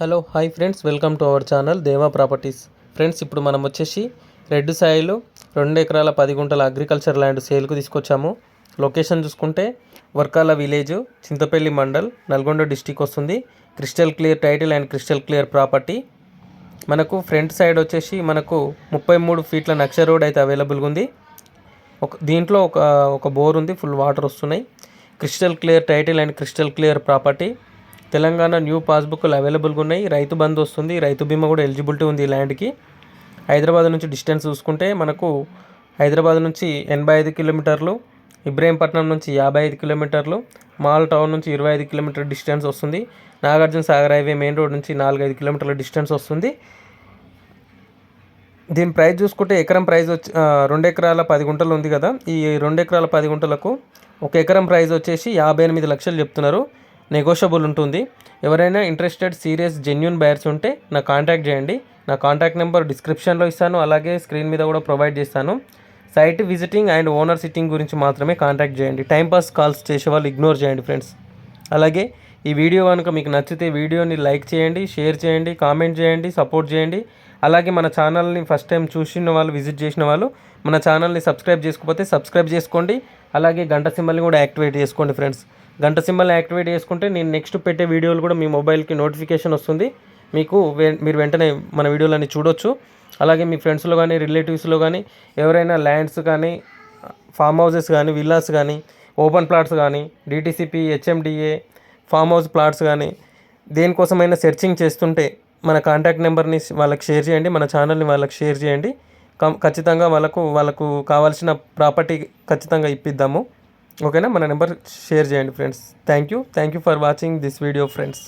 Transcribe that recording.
Hello hi friends. Welcome to our channel Deva properties. Friends ఇప్పుడు మనం వచ్చేసి red Sailu రెండు ఎకరాల పది గుంటల అగ్రికల్చర్ ల్యాండ్ సేల్కు తీసుకొచ్చాము. లొకేషన్ చూసుకుంటే వర్కాల విలేజ్ చింతపల్లి మండల్ నల్గొండ డిస్టిక్ వస్తుంది. Crystal clear title and crystal clear property. మనకు ఫ్రంట్ సైడ్ వచ్చేసి మనకు ముప్పై మూడు ఫీట్ల నక్ష రోడ్ అయితే అవైలబుల్గా ఉంది. ఒక దీంట్లో ఒక ఒక బోర్ ఉంది ఫుల్ వాటర్ వస్తున్నాయి. Crystal clear title and crystal clear property. Telangana new పాస్బుక్లు అవైలబుల్గా ఉన్నాయి. రైతు బంధు వస్తుంది. రైతు బీమా కూడా ఎలిజిబిలిటీ ఉంది ఈ ల్యాండ్కి. హైదరాబాద్ నుంచి డిస్టెన్స్ చూసుకుంటే మనకు హైదరాబాద్ నుంచి ఎనభై ఐదు కిలోమీటర్లు ఇబ్రహీంపట్నం నుంచి యాభై ఐదు కిలోమీటర్లు మాల్ టౌన్ నుంచి ఇరవై ఐదు కిలోమీటర్ డిస్టెన్స్ వస్తుంది. Nagarjuna Sagar highway main road నుంచి నాలుగైదు కిలోమీటర్ల డిస్టెన్స్ వస్తుంది. దీని ప్రైస్ చూసుకుంటే ఎకరం ప్రైస్ వచ్చి రెండు ఎకరాల పది గుంటలు ఉంది కదా. ఈ రెండు ఎకరాల పది గుంటలకు ఒక ఎకరం ప్రైస్ వచ్చేసి యాభై ఎనిమిది లక్షలు చెప్తున్నారు. నెగోషియబుల్ ఉంటుంది. ఎవరైనా ఇంట్రెస్టెడ్ సీరియస్ జెన్యున్ బయర్స్ ఉంటే నా కాంటాక్ట్ చేయండి. నా కాంటాక్ట్ నెంబర్ డిస్క్రిప్షన్లో ఇస్తాను. అలాగే స్క్రీన్ మీద కూడా ప్రొవైడ్ చేస్తాను. Site visiting and owner sitting గురించి మాత్రమే కాంటాక్ట్ చేయండి. టైంపాస్ కాల్స్ చేసే వాళ్ళు ఇగ్నోర్ చేయండి ఫ్రెండ్స్ అలాగే ఈ వీడియో కనుక మీకు నచ్చితే వీడియోని లైక్ చేయండి షేర్ చేయండి కామెంట్ చేయండి సపోర్ట్ చేయండి. అలాగే మన ఛానల్ని ఫస్ట్ టైం చూసిన వాళ్ళు విజిట్ చేసిన వాళ్ళు మన ఛానల్ని సబ్స్క్రైబ్ చేసుకోకపోతే సబ్స్క్రైబ్ చేసుకోండి. అలాగే గంట సింబల్ని కూడా యాక్టివేట్ చేసుకోండి ఫ్రెండ్స్ గంట సింబల్ యాక్టివేట్ చేసుకుంటే నేను నెక్స్ట్ పెట్టే వీడియోలు కూడా మీ మొబైల్కి నోటిఫికేషన్ వస్తుంది. మీకు మీరు వెంటనే మన వీడియోలన్నీ చూడొచ్చు. అలాగే మీ ఫ్రెండ్స్లో కానీ రిలేటివ్స్లో కానీ ఎవరైనా ల్యాండ్స్ కానీ ఫామ్ హౌసెస్ కానీ విల్లాస్ కానీ ఓపెన్ ప్లాట్స్ కానీ DTCP HMDA farm house plots కానీ దేనికోసమైనా సెర్చింగ్ చేస్తుంటే మన కాంటాక్ట్ నెంబర్ని వాళ్ళకి షేర్ చేయండి. మన ఛానల్ని వాళ్ళకి షేర్ చేయండి. ఖచ్చితంగా వాళ్ళకు వాళ్ళకు కావాల్సిన ప్రాపర్టీ ఖచ్చితంగా ఇప్పిద్దాము. ఓకేనా? మన నెంబర్ షేర్ చేయండి friends. Thank you thank you for watching this video friends